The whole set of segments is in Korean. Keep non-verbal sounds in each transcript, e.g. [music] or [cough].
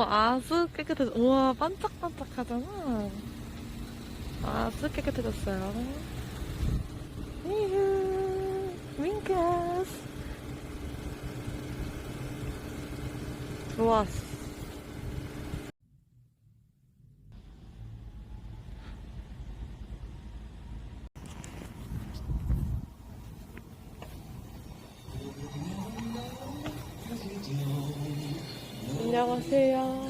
어, 아주 깨끗해져. 우와, 반짝반짝하잖아. 아주 깨끗해졌어요. 이후, 윙크스. 좋았어. 안녕하세요. 안녕하세요.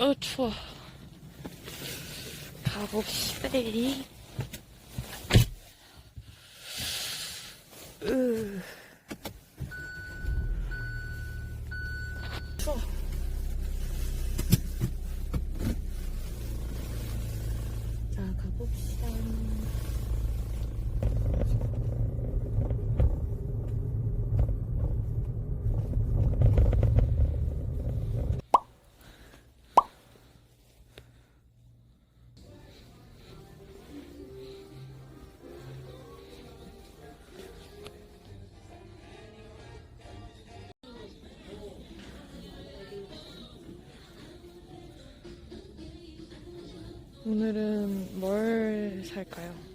어, 추워. 가봅시다. 오늘은 뭘 살까요?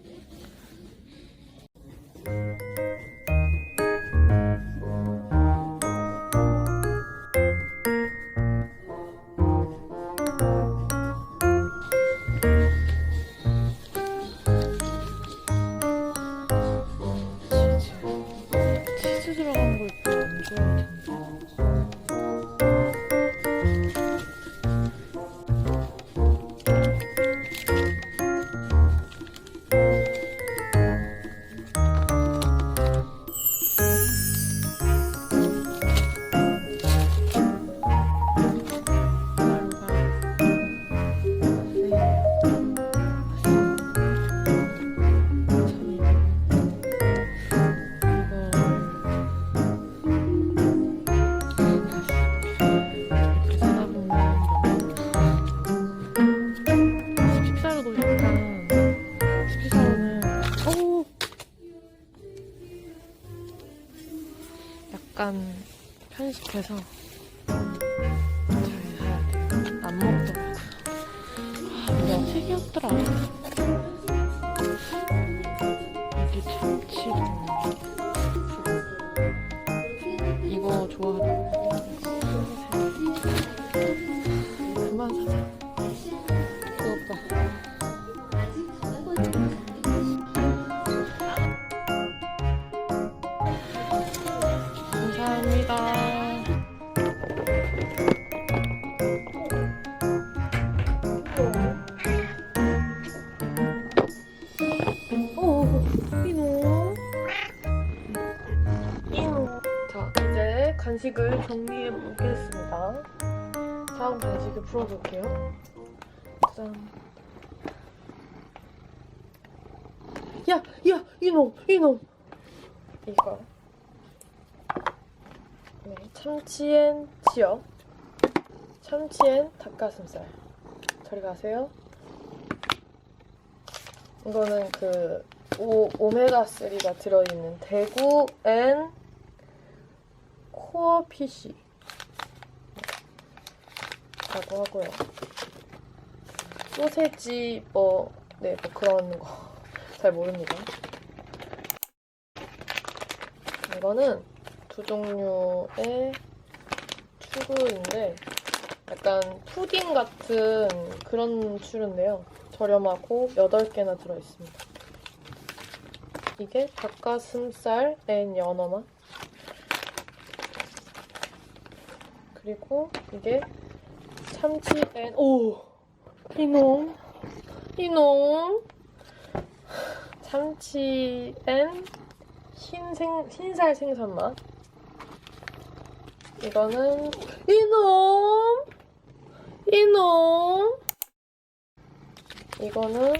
약간 편식해서 잘 해야 돼요. 안 먹더라고요. 아, 뭐가 특이하더라. 이게 참치랑 오, 이노. 이노. 자, 이제 간식을 정리해 보겠습니다. 다음 간식을 풀어볼게요. 짠. 야, 야, 이놈, 이놈. 이거. 네, 참치엔 지역. 참치엔 닭가슴살. 저리 가세요. 이거는 그 오, 오메가3가 들어있는 대구 앤 코어 피쉬 라고 하고요. 소세지 뭐, 네, 뭐 그런 거 [laughs] 잘 모릅니다. 이거는 두 종류의 추루인데 약간 푸딩 같은 그런 추루인데요. 저렴하고 8개나 들어있습니다. 이게 닭가슴살 앤 연어 맛 그리고 이게 참치 앤 오! 이놈 이놈 참치 앤 흰생, 흰살 생선 맛 이거는 이놈 이놈 이거는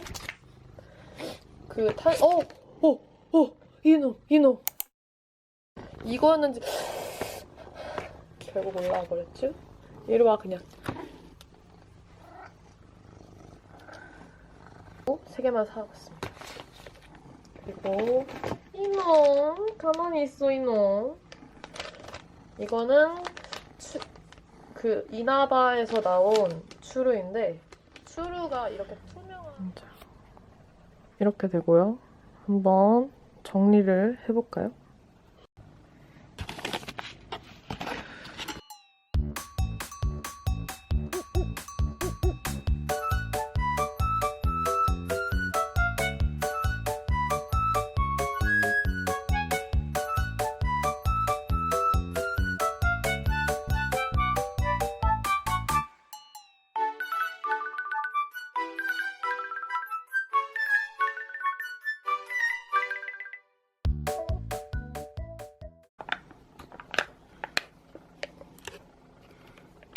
그 탄, 어, 어, 어, 이놈, 이놈. 이거는 지- 결국 올라와 버렸죠? 이리 와 그냥. 어, 세 개만 사왔습니다. 그리고 이놈, 가만히 있어 이놈. 이거는 추, 그 이나바에서 나온 추루인데 추루가 이렇게. 이렇게 되고요. 한번 정리를 해볼까요?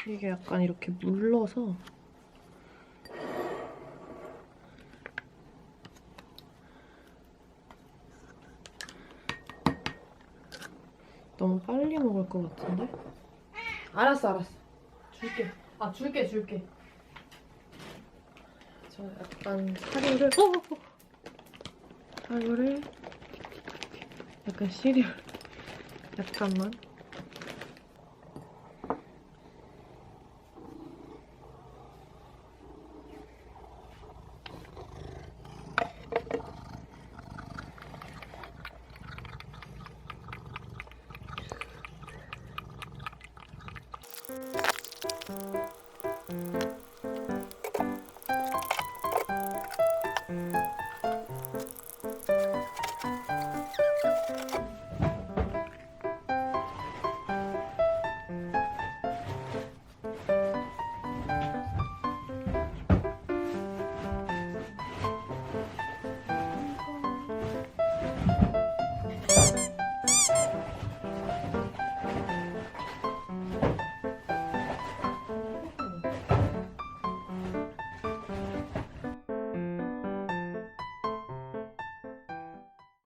이게 약간 이렇게 물러서 너무 빨리 먹을 것 같은데? 알았어, 알았어. 줄게. 아, 줄게, 줄게. 저 약간 사료를, 어. 사료를 약간 시리얼. 약간만.